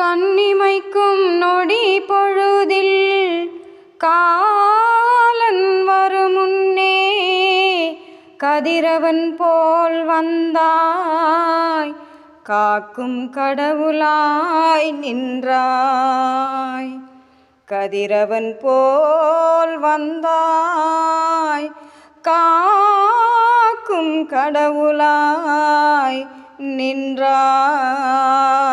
கண்ணிமைக்கும் நொடி பொழுதில் காலன் வரும் முன்னே கதிரவன் போல் வந்தாய் காக்கும் கடவுளாய் நின்றாய். கதிரவன் போல் வந்தாய் காக்கும் கடவுளாய் நின்றாய்.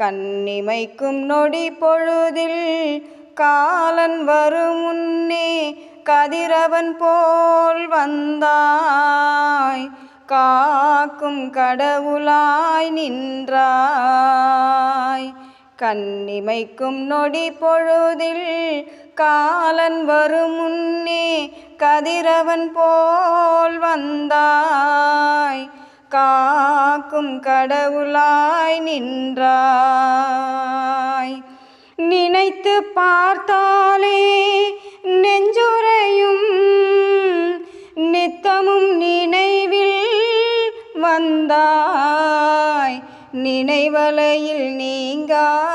கண்ணிமைக்கும் நொடி பொழுதில் காலன் வரும் முன்னே கதிரவன் போல் வந்தாய். காக்கும் கடவுளாய் நின்றாய். கண்ணிமைக்கும் நொடி பொழுதில் காலன் வரும் முன்னே கதிரவன் போல் வந்தாய். காக்கும் கடவுளாய் நின்றாய். நினைத்து பார்த்தாலே நெஞ்சுரையும் நித்தமும் நினைவில் வந்தாய். நினைவலையில் நீங்கா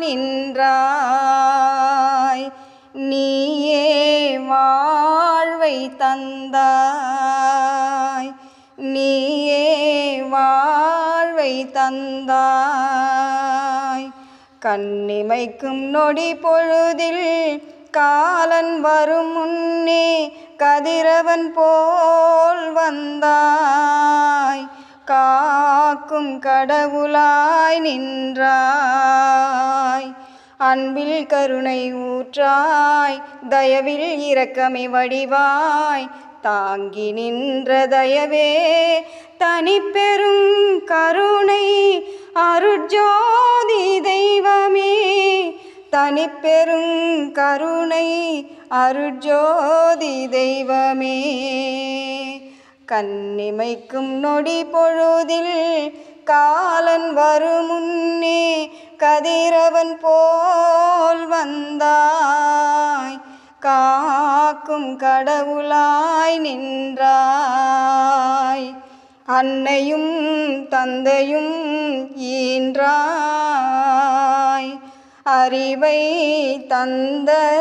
நின்றாய். நீயே வாழ்வை தந்தாய். நீயே வாழ்வை தந்தாய். கண்ணிமைக்கும் நொடி பொழுதில் காலன் வரும் முன்னே கதிரவன் போல் வந்தாய். காக்கும் கடவுளாய் நின்றாய். அன்பில் கருணை ஊற்றாய் தயவில் இரக்கமை வடிவாய். தாங்கி நின்ற தயவே தனிப்பெரும் கருணை அருட்ஜோதி தெய்வமே. தனிப்பெரும் கருணை அருட்ஜோதி தெய்வமே. கண்ணிமைக்கும் நொடி பொழுதில் காலன் வருமுன்னே கதிரவன் போல் வந்தாய். காக்கும் கடவுளாய் நின்றாய். அன்னையும் தந்தையும் ஈன்றாய். அறிவை தந்த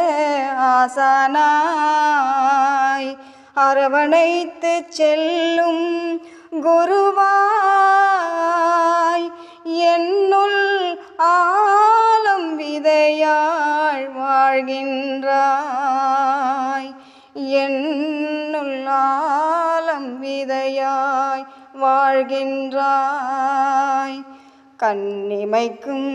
ஆசானாய். அரவணைத்து செல்லும் குருவாய். என்னுள் ஆலம் விதையாள் வாழ்கின்றாய். என்னுள் ஆலம் விதையாய் வாழ்கின்றாய். கண்ணிமைக்கும்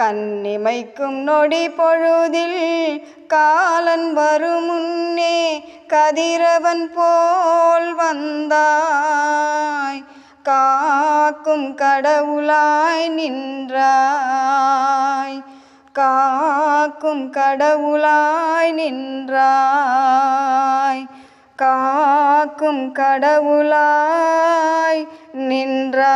கண்ணிமைக்கும் நொடி பொழுதில் காலன் வரும் முன்னே கதிரவன் போல் வந்தாய் காக்கும் கடவுளாய் நின்றாய் காக்கும் கடவுளாய் நின்றாய் காக்கும் கடவுளாய் நின்றாய்.